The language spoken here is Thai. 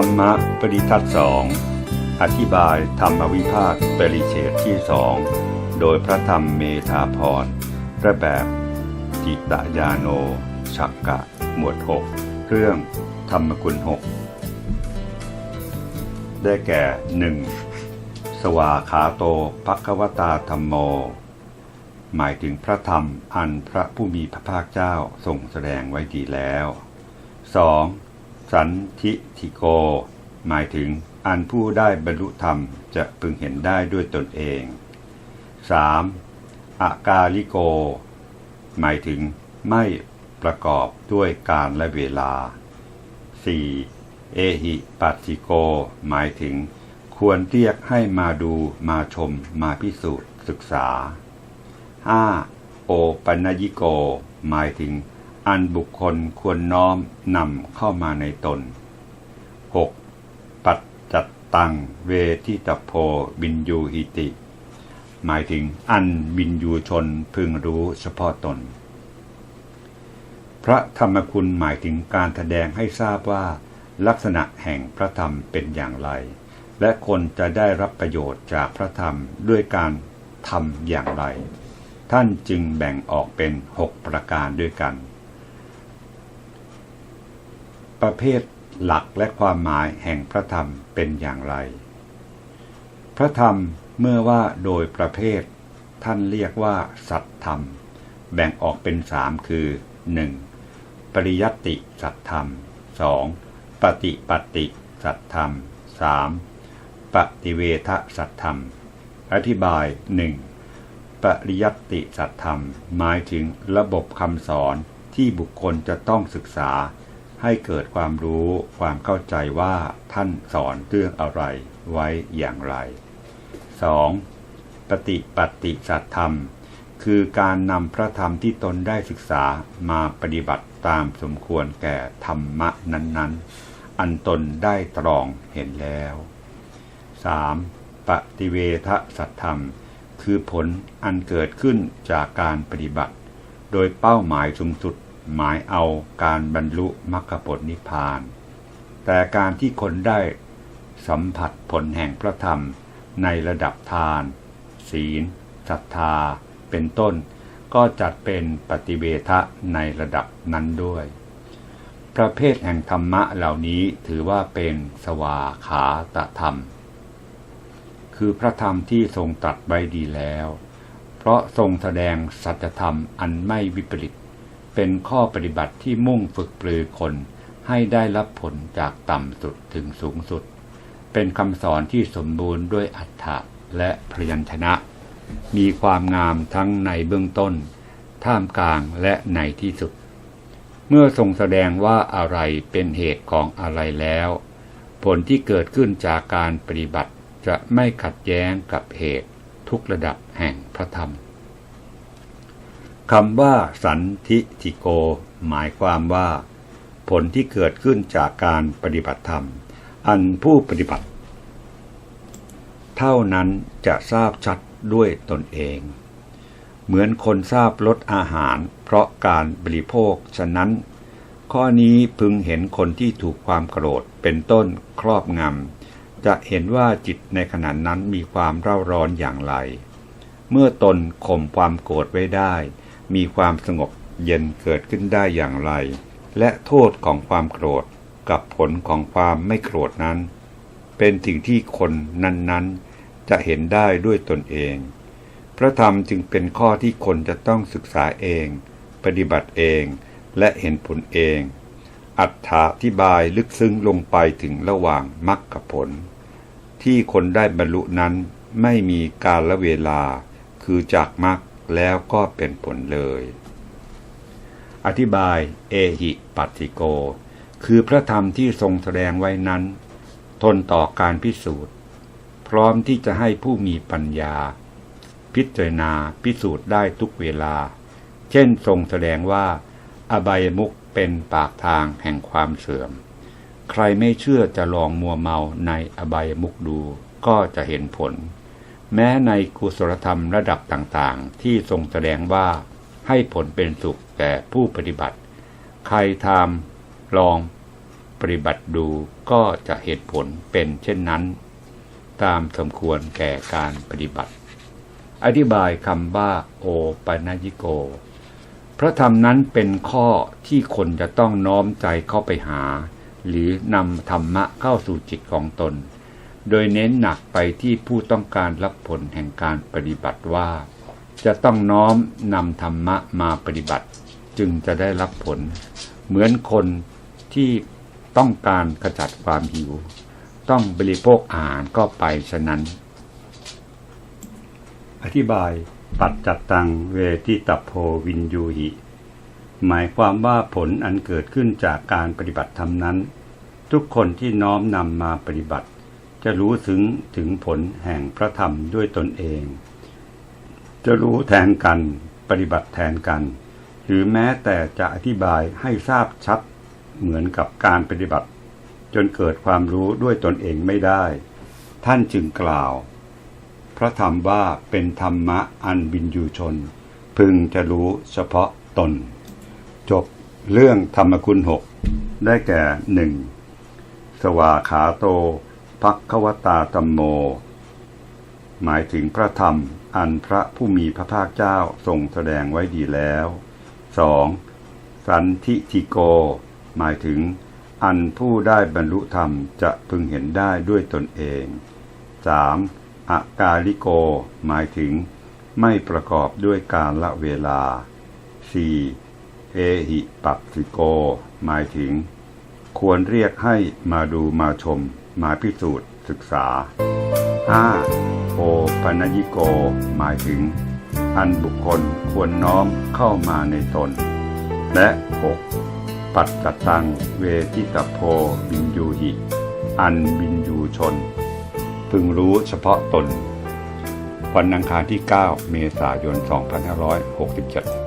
รรมะปริทัศสองอธิบายธรรมวิภาคปริเฉดที่สองโดยพระธรรมเมธาพรระแบบจิตยาโนฉักกะ หมวดหกเรื่องธรรมกุลหกได้แก่หนึ่งสวาขาโตภควตาธรรมโม หมายถึงพระธรรมอันพระผู้มีพระภาคเจ้าทรงแสดงไว้ดีแล้ว 2. สันทิทิโก หมายถึงอันผู้ได้บรรลุธรรมจะพึงเห็นได้ด้วยตนเอง 3. อากาลิโก หมายถึงไม่ประกอบด้วยการและเวลา 4. เอหิปัสสิโก หมายถึง ควรเรียกให้มาดูมาชมมาพิสูจน์ศึกษา 5. โอปัญญิโก หมายถึง อันบุคคลควรน้อมนำเข้ามาในตน 6. ปัจจัตตังเวทิตโพบินยูหิติ หมายถึงอันบินยูชนพึงรู้เฉพาะตน พระธรรมคุณหมายถึงการแสดงให้ทราบว่า ลักษณะแห่งพระธรรมเป็นอย่างไร และคนจะได้รับประโยชน์จากพระธรรมด้วยการทำอย่างไร ท่านจึงแบ่งออกเป็นหกประการด้วยกัน ประเภทหลักและความหมายแห่งพระธรรมเป็นอย่างไร พระธรรมเมื่อว่าโดยประเภท ท่านเรียกว่าสัตธรรม แบ่งออกเป็นสามคือ 1. ปริยัติสัตธรรม 2. ปฏิปัติสัตธรรม 3. ปฏิเวทสัตธรรม อธิบาย 1. ปริยัติสัตธรรม หมายถึงระบบคำสอนที่บุคคลจะต้องศึกษา ให้เกิดความรู้ความเข้าใจว่าท่านสอนเรื่องอะไรไว้อย่างไร 2. ปฏิปัติสัตธรรม คือการนำพระธรรมที่ตนได้ศึกษามาปฏิบัติตามสมควรแก่ธรรมะนั้น ๆ อันตนได้ตรองเห็นแล้ว 3. ปฏิเวทสัตธรรม คือผลอันเกิดขึ้นจากการปฏิบัติ โดยเป้าหมายสูงสุด หมายเอาการบรรลุมรรคผลนิพพาน แต่การที่คนได้สัมผัสผลแห่งพระธรรมในระดับทาน ศีลศรัทธา เป็นต้น ก็จัดเป็นปฏิเวทะในระดับนั้นด้วย ประเภทแห่งธรรมะเหล่านี้ถือว่าเป็นสวาขาตธรรม คือพระธรรมที่ทรงตรัสไว้ดีแล้ว เพราะทรงแสดงสัจธรรมอันไม่วิปริต เป็นข้อปฏิบัติที่มุ่งฝึกปลือคนให้ได้รับผลจากต่ำสุดถึงสูงสุด เป็นคำสอนที่สมบูรณ์ด้วยอัฏฐะและพยัญชนะ มีความงามทั้งในเบื้องต้น ท่ามกลางและในที่สุด เมื่อทรงแสดงว่าอะไรเป็นเหตุของอะไรแล้ว ผลที่เกิดขึ้นจากการปฏิบัติจะไม่ขัดแย้งกับเหตุทุกระดับแห่งพระธรรม คำว่าสันทิติโก หมายความว่า ผลที่เกิดขึ้นจากการปฏิบัติธรรม อันผู้ปฏิบัติ เท่านั้นจะทราบชัดด้วยตนเอง เหมือนคนทราบลดอาหาร เพราะการบริโภคฉะนั้น ข้อนี้พึงเห็นคนที่ถูกความโกรธเป็นต้นครอบงำจะเห็นว่าจิตในขณะนั้นมีความเร่าร้อนอย่างไร เมื่อตนข่มความโกรธไว้ได้ มีความสงบเย็นเกิดขึ้นได้อย่างไร และโทษของความโกรธกับผลของความไม่โกรธนั้น เป็นสิ่งที่คนนั้นๆ จะเห็นได้ด้วยตนเอง พระธรรมจึงเป็นข้อที่คนจะต้องศึกษาเอง ปฏิบัติเองและเห็นผลเอง อัถาธิบายลึกซึ้งลงไปถึงระหว่างมรรคผล ที่คนได้บรรลุนั้นไม่มีการละเวลาคือจากมรรค แล้วก็เป็นผลเลย อธิบายเอหิปัตติโก คือพระธรรมที่ทรงแสดงไว้นั้น ทนต่อการพิสูจน์ พร้อมที่จะให้ผู้มีปัญญา พิจารณาพิสูจน์ได้ทุกเวลา เช่นทรงแสดงว่า อบายมุกเป็นปากทางแห่งความเสื่อม ใครไม่เชื่อจะลองมัวเมาในอบายมุกดูก็จะเห็นผล แม้ในกุศลธรรมระดับต่างๆ ที่ทรงแสดงว่าให้ผลเป็นสุขแก่ผู้ปฏิบัติ ใครทำลองปฏิบัติดูก็จะเหตุผลเป็นเช่นนั้น ตามสมควรแก่การปฏิบัติ อธิบายคำว่า โอปัญญิโก พระธรรมนั้นเป็นข้อที่คนจะต้องน้อมใจเข้าไปหา หรือนำธรรมะเข้าสู่จิตของตน โดยเน้นหนักไปที่ผู้ต้องการรับผลแห่งการปฏิบัติว่า จะต้องน้อมนำธรรมะมาปฏิบัติ จึงจะได้รับผล เหมือนคนที่ต้องการขจัดความหิว ต้องบริโภคอาหารก็ไปฉะนั้น อธิบายปัจจัตตังเวทิตโพวินยูหิ หมายความว่าผลอันเกิดขึ้นจากการปฏิบัติธรรมนั้น ทุกคนที่น้อมนำมาปฏิบัติ จะรู้ถึงถึงผลแห่งพระธรรมด้วยตนเอง จะรู้แทนกันปฏิบัติแทนกัน หรือแม้แต่จะอธิบายให้ทราบชัดเหมือนกับการปฏิบัติ จนเกิดความรู้ด้วยตนเองไม่ได้ ท่านจึงกล่าว พระธรรมว่าเป็นธรรมะอันบินยูชน พึงจะรู้เฉพาะตน จบเรื่องธรรมคุณหกได้แก่หนึ่งสวาขาโต พักควตาตัมโม หมายถึงพระธรรมอันพระผู้มีพระภาคเจ้าทรงแสดงไว้ดีแล้วสองสันทิทิโก หมายถึง อันผู้ได้บรรลุธรรมจะพึงเห็นได้ด้วยตนเองสามอากาลิโก หมายถึง ไม่ประกอบด้วยการละเวลา 4. เอหิปัปสิโก หมายถึง ควรเรียกให้มาดูมาชม มาพิสูจน์ศึกษา 5. โอปัญญิโก หมายถึง อันบุคคลควรน้อมเข้ามาในตน และ 6. ปัจจตังเวทิตโพวินยูหิ อันวินยูชน พึงรู้เฉพาะตน วันอังคารที่ 9 เมษายน 2567